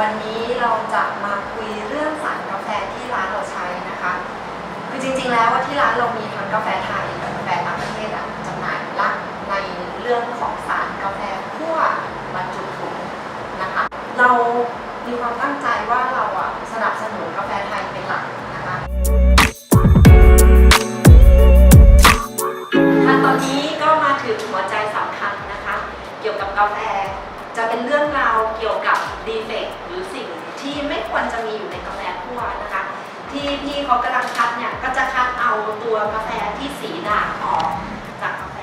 วันนี้เราจะมาคุยเรื่องสารกาแฟที่ร้านเราใช้นะคะ คือจริงๆแล้วว่าที่ร้านเรามีทั้งกาแฟไทยกาแฟต่างประเทศอะจำหน่ายละในเรื่องของสารกาแฟคั่วบรรจุถุงนะคะ เรามีความตั้งใจว่าเราอะสนับสนุนกาแฟไทยเป็นหลักนะคะขั้นตอนนี้ก็มาถึงหัวใจสำคัญนะคะ เกี่ยวกับกาแฟ จะเป็นเรื่องราวเกี่ยวกับดีเฟกหรือสิ่งที่ไม่ควรจะมีอยู่ในกาแฟคั่วนะคะ ที่พี่เขากำลังคัดเนี่ยก็จะคัดเอาตัวกาแฟที่สีด่างออกจากกาแฟ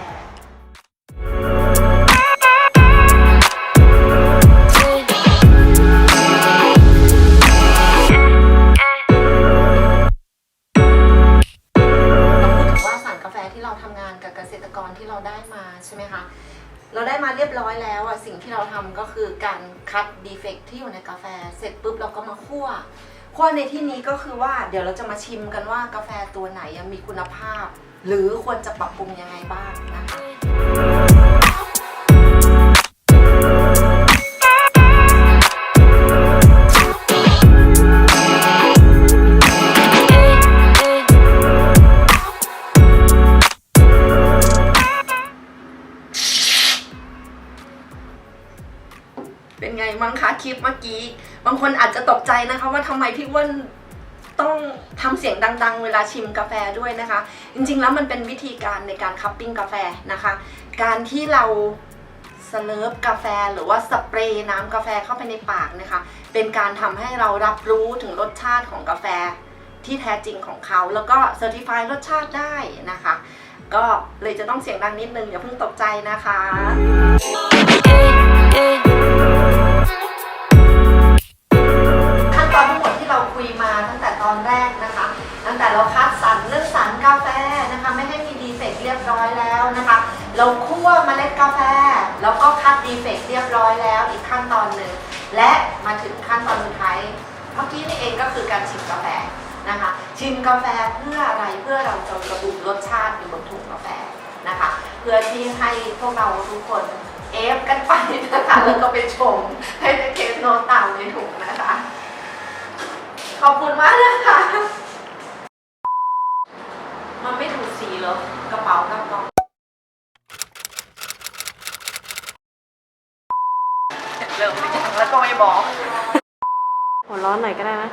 สารกาแฟที่เราทำงานกับเกษตรกรที่เราได้มาใช่ไหมคะ เราได้มาเรียบร้อยแล้วอะสิ่งที่เราทำก็คือการคัดดีเฟกที่อยู่ในกาแฟ เสร็จปุ๊บเราก็มาคั่วคั่วในที่นี้ก็คือว่าเดี๋ยวเราจะมาชิมกันว่ากาแฟตัวไหนยังมีคุณภาพ หรือควรจะปรับปรุงยังไงบ้างนะคะ เป็นไงมั้งคะคลิปเมื่อกี้ บางคนอาจจะตกใจนะคะว่าทำไมพี่อ้วนต้องทำเสียงดัง ๆ เวลาชิมกาแฟด้วยนะคะ จริงๆแล้วมันเป็นวิธีการในการคัพปิ้งกาแฟนะคะ การที่เราสเลิฟกาแฟหรือว่าสเปรย์น้ำกาแฟเข้าไปในปากนะคะ เป็นการทำให้เรารับรู้ถึงรสชาติของกาแฟที่แท้จริงของเขา แล้วก็เซอร์ติฟายรสชาติได้นะคะ ก็เลยจะต้องเสียงดังนิดนึงอย่าเพิ่งตกใจนะคะ รียบร้อยแล้วนะคะ เราคั่วเมล็ดกาแฟ แล้วก็คัดดีเฟกเรียบร้อยแล้วอีกขั้นตอนหนึ่ง และมาถึงขั้นตอนสุดท้ายเมื่อกี้นี่เองก็คือการชิมกาแฟนะคะ ชิมกาแฟเพื่ออะไรเพื่อเราจะระบุรสชาติอยู่บนถุงกาแฟนะคะ เพื่อที่ให้พวกเราทุกคนเอฟกันไปนะคะแล้วก็ไปชมให้ได้เคสโนตตามในถุงนะคะ ขอบคุณมากนะคะมันไม่ถูกสีหรอกระเป๋ากับกล่อง เริ่มแล้วก็ไม่บอก หัวร้อนหน่อยก็ได้นะ